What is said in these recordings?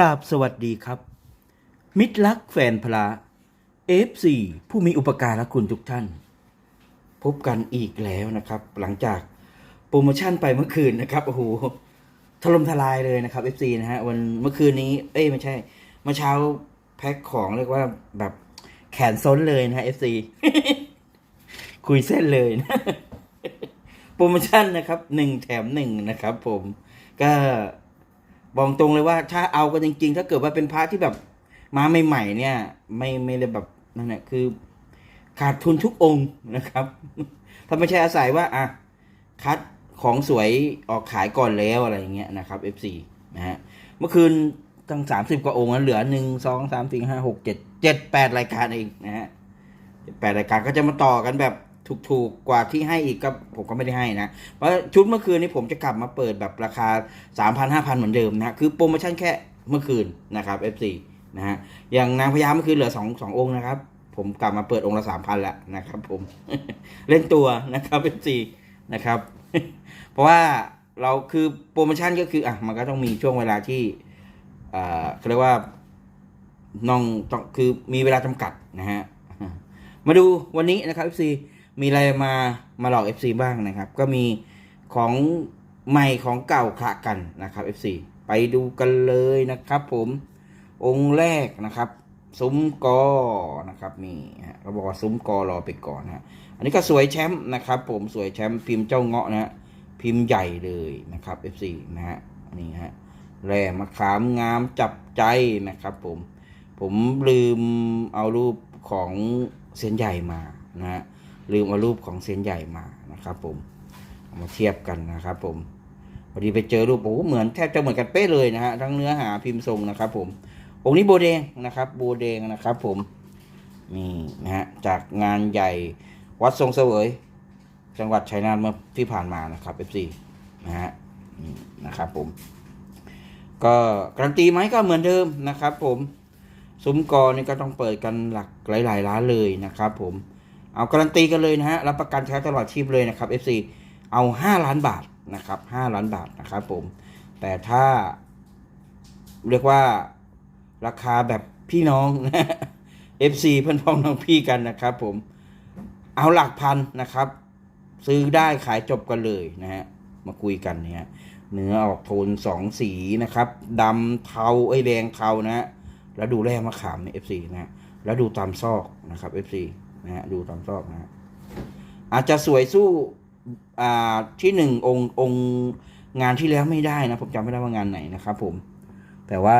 กราบสวัสดีครับ มิตรรักแฟนพระ F4 ผู้มีอุปการะคุณทุกท่าน พบกันอีกแล้วนะครับ หลังจากโปรโมชั่นไปเมื่อคืนนะครับโอ้โหถล่มทลายเลยนะครับ F4 นะฮะวันเมื่อคืนนี้ เอ้ยไม่ใช่เมื่อเช้าแพ็คของเรียกว่าแบบแขนซ้นเลยนะฮะ F4 คุยเส้นเลยนะโปรโมชั่นนะครับหนึ่งแถมหนึ่งนะครับ ผมก็ บอกตรงเลยว่าถ้าเอากันจริง ๆ ถ้าเกิดว่าเป็นพระที่แบบมาใหม่ๆเนี่ย ไม่ไม่ได้แบบนั่นแหละคือ ขาดทุนทุกองค์นะครับ ถ้าไม่ใช่อาศัยว่าอะคัดของสวยออกขายก่อนแล้วอะไรอย่างเงี้ยนะครับ F4 นะฮะเมื่อคืนตั้งสามสิบกว่าองค์นั้นเหลือหนึ่งสองสามสี่ห้าหกเจ็ดเจ็ดแปดรายการเองนะฮะแปดรายการก็จะมาต่อกันแบบ ถูกๆกว่าที่ให้อีกก็ผมก็ไม่ได้ให้นะเพราะชุดเมื่อคืนนี้ผมจะกลับมาเปิดแบบราคา 3,000 5,000 เหมือนเดิมนะคือโปรโมชั่นแค่เมื่อคืนนะครับ F4 นะฮะอย่างนางพญาเมื่อคืนเหลือ2 2องค์นะครับผมกลับมาเปิดองค์ละ3,000แล้วนะครับ ผมเล่นตัวนะครับ F4 นะครับ เพราะว่าเราคือโปรโมชั่นก็คืออะมันก็ต้องมีช่วงเวลาที่อ่าเขาเรียกว่าน้องต้องคือมีเวลาจำกัดนะฮะมาดูวันนี้นะครับ FC มีอะไรมามาหลอก FC บ้างนะครับ ก็มีของใหม่ของเก่าคละกันนะครับ FC ไปดูกันเลยนะครับ ผมองค์แรกนะครับ ซุ้มกอนะครับนี่ฮะเราบอกว่าซุ้มกอรอไปก่อนนะฮะอันนี้ก็สวยแชมป์นะครับ ผมสวยแชมป์พิมพ์เจ้าเงาะนะฮะพิมพ์ใหญ่เลยนะครับ FC นะฮะนี่ฮะแร่มะขามงามจับใจนะครับ ผมผมลืมเอารูปของเส้นใหญ่มานะฮะ ลืมเอารูปของเส้นใหญ่มานะครับผมเอามาเทียบกันนะครับผมพอดีไปเจอรูปโอ้โหเหมือนแทบจะเหมือนกันเป๊ะเลยนะฮะทั้งเนื้อหาพิมพ์ทรงนะครับ ผมองค์นี้โบแดงนะครับโบแดงนะครับ ผมนี่นะฮะจากงานใหญ่วัดทรงเสวย จังหวัดชัยนาทเมื่อที่ผ่านมานะครับ F4 นะฮะนี่นะครับผมก็การันตีไหมก็เหมือนเดิมนะครับ ผมซุ้มกอนี่ก็ต้องเปิดกันหลักหลาย ๆ ร้านเลยนะครับ ผม เอาการันตีกันเลยนะฮะรับประกันแท้ตลอดชีพเลยนะครับ FC เอา 5 ล้านบาทนะครับ 5 ล้านบาทนะครับผม แต่ถ้าเรียกว่าราคาแบบพี่น้องนะ FC เพื่อนพ้องน้องพี่กันนะครับผมเอาหลักพันนะครับ ซื้อได้ขายจบกันเลยนะฮะมาคุยกันเนี่ยเนื้อออกโทนสองสีนะครับดำเทาไอ้แดงเทานะแล้วดูแร่มะขามใน FC นะแล้วดูตามซอกนะครับ FC นะฮะดูตามซอกนะฮะอาจจะสวยสู้อ่าที่หนึ่งองค์องค์งานที่แล้วไม่ได้นะ ผมจำไม่ได้ว่างานไหนนะครับผมแต่ว่า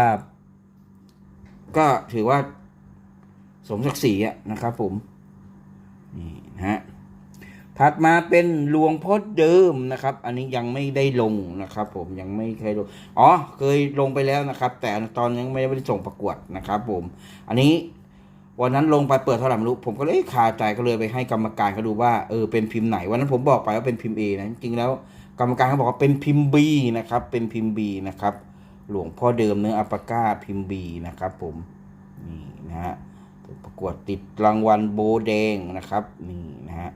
ก็ถือว่า สมศักดิ์ศรีนะครับผมนี่นะฮะถัดมาเป็นหลวงพ่อเดิมนะครับ อันนี้ยังไม่ได้ลงนะครับ ผมยังไม่เคยลงอ๋อเคยลงไปแล้วนะครับ แต่ตอนยังไม่ได้ส่งประกวดนะครับ ผม อันนี้ วันนั้นลงไปเปิดเท่าไหร่ไม่รู้ผมก็เลยคาใจก็เลยไปให้กรรมการเขาดูว่าเออเป็นพิมพ์ไหน วันนั้นผมบอกไปว่าเป็นพิมพ์ A นะจริงแล้วกรรมการเขาบอกว่าเป็นพิมพ์ B นะครับ เป็นพิมพ์ B นะครับ หลวงพ่อเดิมเนื้ออัปปาก้าพิมพ์ B นะครับ ผมนี่นะฮะประกวดติดรางวัลโบแดงนะครับนี่นะฮะ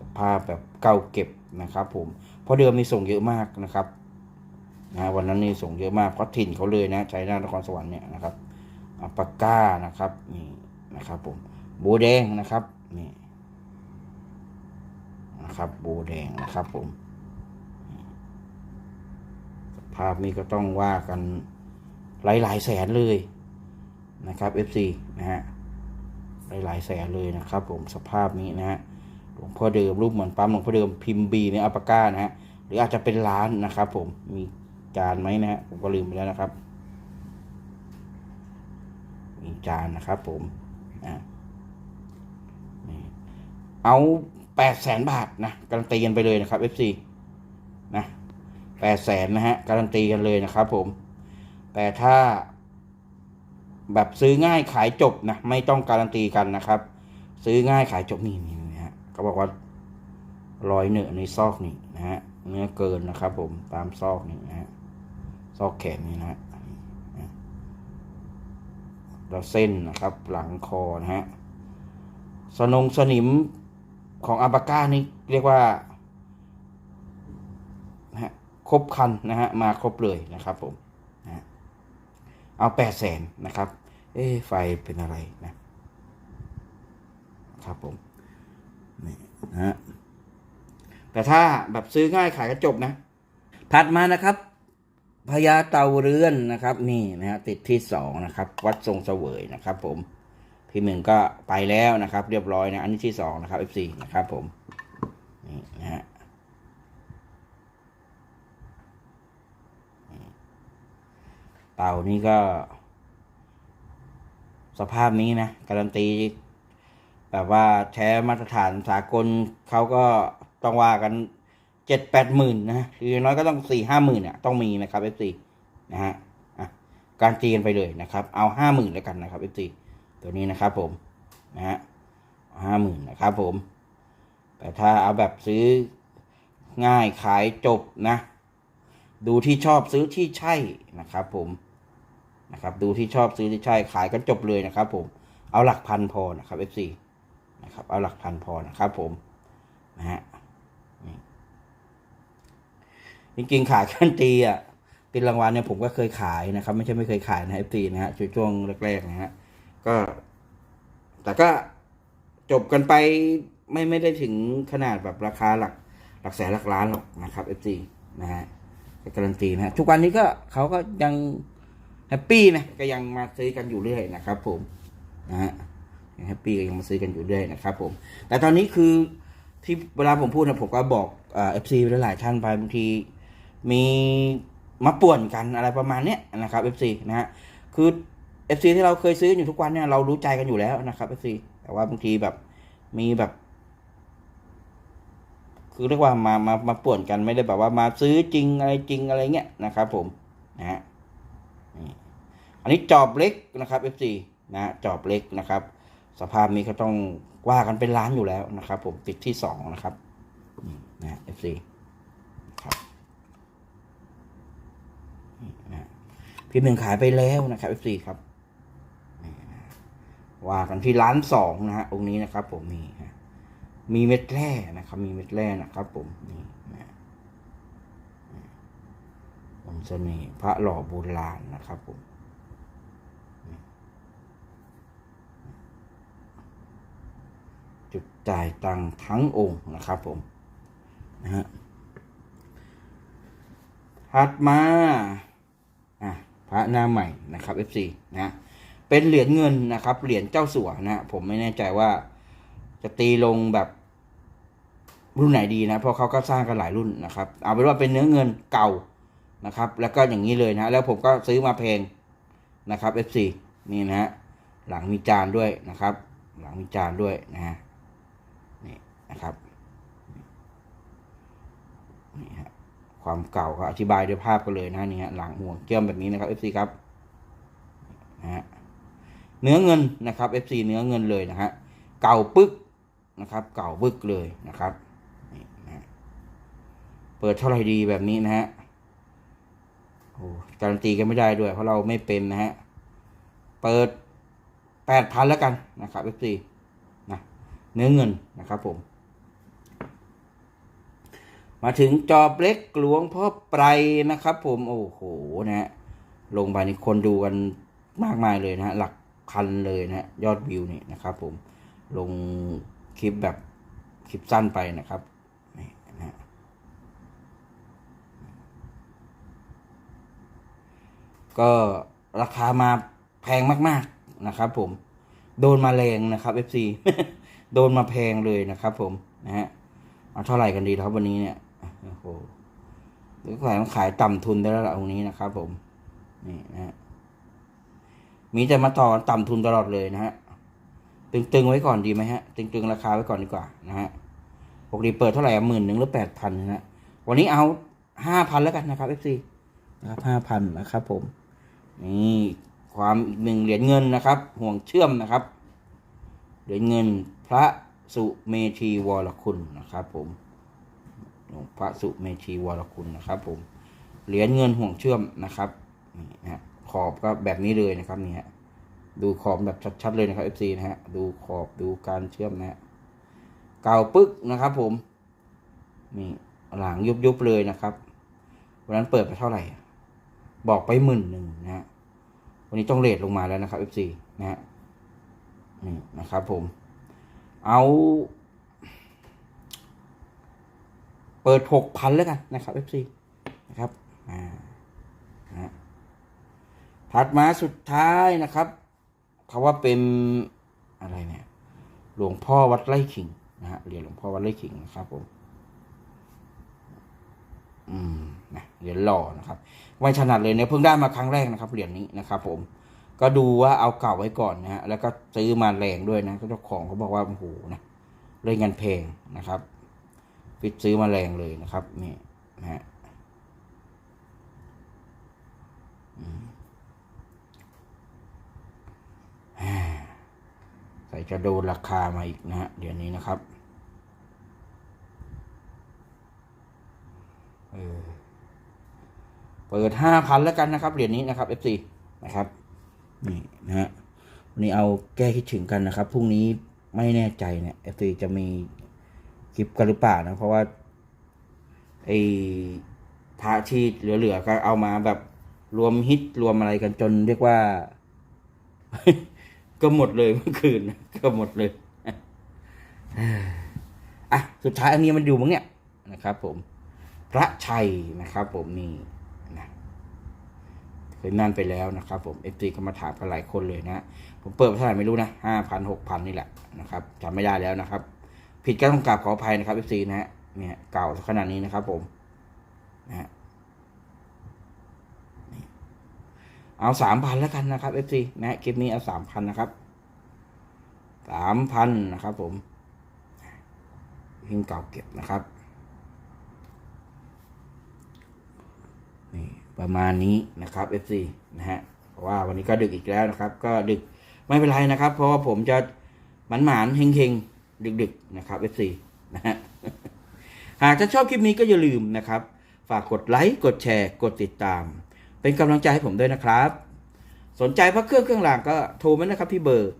สภาพแบบเก่าเก็บนะครับ ผมพราะเดิมนี่ส่งเยอะมากนะครับนะวันนั้นนี่ส่งเยอะมากเพราะถิ่นเขาเลยนะชัยนาทนครสวรรค์เนี่ยนะครับอัปปาก้านะครับนี่ นะครับผมโบแดงนะครับนี่นะครับโบแดงนะครับผมภาพนี้ก็ต้องว่ากันหลายหลายแสนเลยนะครับ FC นะฮะหลายหลายแสนเลยนะครับ ผมสภาพนี้นะฮะหลวงพ่อเดิมรูปเหมือนปั๊มหลวงพ่อเดิมพิมพ์บีในอัปปาก้านะฮะหรืออาจจะเป็นร้านนะครับ ผมมีจานไหมนะฮะผมก็ลืมไปแล้วนะครับ มีจานนะครับผม เอาแปดแสนบาทนะการันตีกันไปเลยนะครับ FC นะแปดแสนนะฮะการันตีกันเลยนะครับผม แต่ถ้า แบบซื้อง่ายขายจบนะไม่ต้องการันตีกันนะครับ ซื้อง่ายขายจบนี่นี่นะฮะเขาบอกว่ารอยเนื้อในซอกนี่นะฮะเนื้อเกินนะครับ ผมตามซอกนี่นะฮะซอกแขนนี่นะฮะ แล้วเส้นนะครับหลังคอนะฮะสนงสนิมของอัลปาก้านี่เรียกว่านะฮะครบคันนะฮะมาครบเลยนะครับผมนะเอาแปดแสนนะครับ เอ๊ไฟเป็นอะไรนะครับผมนี่นะฮะแต่ถ้าแบบซื้อง่ายขายก็จบนะ ถัดมานะครับ พญาเต่าเรือนนะครับ นี่นะฮะติดที่สองนะครับ วัดทรงเสวยนะครับ ผมพี่หนึ่งก็ไปแล้วนะครับ เรียบร้อยนะ อันนี้ที่สองนะครับ F4 นะครับ ผมนี่นะฮะเต่านี่ก็ สภาพนี้นะการันตีแบบว่าแช้มาตรฐานสากลเขาก็ต้องว่ากัน เจ็ดแปดหมื่นนะหรือน้อยก็ต้องสี่ห้าหมื่นอะต้องมีนะครับ F4 นะฮะอะการตีกันไปเลยนะครับ เอาห้าหมื่นแล้วกันนะครับ F4 ตัวนี้นะครับผมนะฮะห้าหมื่นนะครับผม แต่ถ้าเอาแบบซื้อง่ายขายจบนะ ดูที่ชอบซื้อที่ใช่นะครับ ผมนะครับ ดูที่ชอบซื้อที่ใช่ขายกันจบเลยนะครับ ผมเอาหลักพันพอนะครับ F4 นะครับ เอาหลักพันพอนะครับ ผมนะฮะนี่ จริงๆขายกันตีอะติดรางวัลเนี่ยผมก็เคยขายนะครับ ไม่ใช่ไม่เคยขายนะ F4 นะฮะช่วงแรกๆนะฮะก็ แต่ก็จบกันไปไม่ไม่ได้ถึงขนาดแบบราคาหลักหลักแสนหลักล้านหรอกนะครับ F4 นะฮะการันตีนะฮะทุกวันนี้ก็เขาก็ยังแฮปปี้นะก็ยังมาซื้อกันอยู่เรื่อยนะครับ ผมนะฮะยังแฮปปี้ก็ยังมาซื้อกันอยู่เรื่อยนะครับ ผม แต่ตอนนี้คือที่เวลาผมพูดนะผมก็บอกเอฟซีไปหลายท่านไปบางที มีมาป่วนกันอะไรประมาณเนี้ยนะครับ FC นะฮะคือ FC ที่เราเคยซื้ออยู่ทุกวันเนี่ยเรารู้ใจกันอยู่แล้วนะครับ FC แต่ว่าบางทีแบบมีแบบ คือเรียกว่ามามามาป่วนกันไม่ได้แบบว่ามาซื้อจริงอะไรจริงอะไรเงี้ยนะครับ ผมนะฮะอันนี้จอบเล็กนะครับ FC นะฮะจอบเล็กนะครับ สภาพนี้ก็ต้องว่ากันเป็นล้านอยู่แล้วนะครับ ผมติดที่สองนะครับนะ FC ครับนี่นะ พี่หนึ่งขายไปแล้วนะครับ FC ครับว่ากันที่ล้านสองนะฮะองค์นี้นะครับ ผมมีมีเม็ดแร่นะครับ มีเม็ดแร่นะครับ ผมนี่นะองค์เสน่ห์พระหล่อโบราณนะครับผมจุดจ่ายตังทั้งองค์นะครับผมนะฮะถัดมา พระหน้าใหม่นะครับ FC นะเป็นเหรียญเงินนะครับ เหรียญเจ้าสัวนะผมไม่แน่ใจว่าจะตีลงแบบรุ่นไหนดีนะเพราะเขาก็สร้างกันหลายรุ่นนะครับ เอาเป็นว่าเป็นเนื้อเงินเก่านะครับ แล้วก็อย่างนี้เลยนะแล้วผมก็ซื้อมาแพงนะครับ FC นี่นะฮะหลังมีจานด้วยนะครับ หลังมีจานด้วยนะฮะนี่นะครับนี่ฮะ ความเก่าก็อธิบายด้วยภาพกันเลยนะนี่ฮะหลังห่วงเกี่ยมแบบนี้นะครับ FC ครับนะฮะเนื้อเงินนะครับ FC เนื้อเงินเลยนะฮะเก่าปึ๊กนะครับ เก่าปึ๊กเลยนะครับนี่นะฮะเปิดเท่าไหร่ดีแบบนี้นะฮะโอ้การันตีกันไม่ได้ด้วย เพราะเราไม่เป็นนะฮะเปิดแปดพันแล้วกันนะครับ FC นะเนื้อเงินนะครับผม มาถึงจอบเล็กหลวงพ่อไพรนะครับ ผมโอ้โหนะฮะลงไปนี่คนดูกันมากมายเลยนะฮะหลักพันเลยนะฮะยอดวิวนี่นะครับ ผมลงคลิปแบบคลิปสั้นไปนะครับนี่นะฮะก็ราคามาแพงมาก ๆนะครับ ผม โดนมาแรงนะครับ FC โดนมาแพงเลยนะครับ ผมนะฮะเอาเท่าไหร่กันดีครับวันนี้เนี่ย โอ้โหหรือขายขายต่ำทุนได้แล้วล่ะตรงนี้นะครับผม นี่นะฮะมีแต่มาต่อนต่ำทุนตลอดเลยนะฮะ ตึงๆไว้ก่อนดีไหมฮะ ตึงๆราคาไว้ก่อนดีกว่านะฮะ ปกติเปิดเท่าไหร่หมื่นหนึ่งหรือแปดพันนะฮะ วันนี้เอาห้าพันแล้วกันนะครับ FC นะครับห้าพันนะครับผม นี่ความอีกหนึ่งเหรียญเงินนะครับ ห่วงเชื่อมนะครับ เหรียญเงินพระสุเมธีวรคุณนะครับผม หลวงพระสุเมธีวรคุณนะครับผมเหรียญเงินห่วงเชื่อมนะครับนี่นะฮะขอบก็แบบนี้เลยนะครับนี่ฮะดูขอบแบบชัดๆเลยนะครับ FC นะฮะดูขอบดูการเชื่อมนะฮะเก่าปึ๊กนะครับ ผมนี่หลังยุบๆเลยนะครับวันนั้นเปิดไปเท่าไหร่ บอกไปหมื่นหนึ่งนะฮะวันนี้ต้องเลทลงมาแล้วนะครับ FC นะฮะนี่นะครับผม เอา เปิดหกพันแล้วกันนะครับ FC นะครับอ่าฮะถัดมาสุดท้ายนะครับเขาว่าเป็นอะไรเนี่ย หลวงพ่อวัดไร่ขิงนะฮะเหรียญหลวงพ่อวัดไร่ขิงนะครับผมอืมนะเหรียญหล่อนะครับไม่ถนัดเลยเนี่ยเพิ่งได้มาครั้งแรกนะครับเหรียญนี้นะครับผมก็ดูว่าเอาเก่าไว้ก่อนนะฮะแล้วก็ซื้อมาแรงด้วยนะก็เจ้าของเขาบอกว่าโอ้โหนะเล่นเงินแพงนะครับ ปิดซื้อมาแรงเลยนะครับนี่นะฮะใส่จะโดนราคามาอีกนะฮะเดี๋ยวนี้นะครับเออเปิดห้าพันแล้วกันนะครับเหรียญนี้นะครับ FC นะครับนี่นะฮะวันนี้เอาแก้คิดถึงกันนะครับพรุ่งนี้ไม่แน่ใจเนี่ย FC จะมี คลิปกันหรือเปล่านะ เพราะว่าไอ้พระที่เหลือๆก็เอามาแบบรวมฮิตรวมอะไรกันจนเรียกว่า ก็หมดเลยเมื่อคืนก็หมดเลยอะสุดท้ายอันนี้มันดูมั้งเนี่ยนะครับ ผม พระชัยนะครับ ผมนี่นะเคยนั่นไปแล้วนะครับ ผมเอฟซีก็มาถามกันหลายคนเลยนะผมเปิดเท่าไหร่ไม่รู้นะห้าพันหกพันนี่แหละนะครับจำไม่ได้แล้วนะครับ ผิดก็ต้องกราบขออภัยนะครับเอฟซีนะฮะเนี่ยเก่าขนาดนี้นะครับ ผมนะฮะเอาสามพันแล้วกันนะครับเอฟซีนะฮะคลิปนี้เอาสามพันนะครับสามพันนะครับ ผมพิมพ์เก่าเก็บนะครับนี่ประมาณนี้นะครับ FC นะฮะเพราะว่าวันนี้ก็ดึกอีกแล้วนะครับ ก็ดึกไม่เป็นไรนะครับ เพราะว่าผมจะหมันหมานเฮงเฮง ดึกๆนะครับ FC นะฮะหากถ้าชอบคลิปนี้ก็อย่าลืมนะครับ ฝากกดไลค์กดแชร์กดติดตาม เป็นกำลังใจให้ผมด้วยนะครับ สนใจพระเครื่องเครื่องรางก็โทรมานะครับที่เบอร์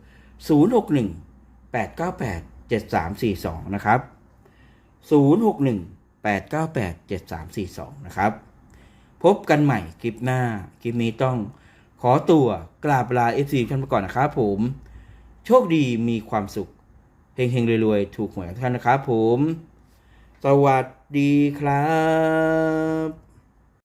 061 898 7342 นะครับ 061 898 7342 นะครับ พบกันใหม่คลิปหน้า คลิปนี้ต้องขอตัวกราบลาเอฟซีท่านไปก่อนนะครับผม โชคดีมีความสุข เฮงๆรวยๆ ถูกหวยทุกท่านนะครับผม สวัสดีครับ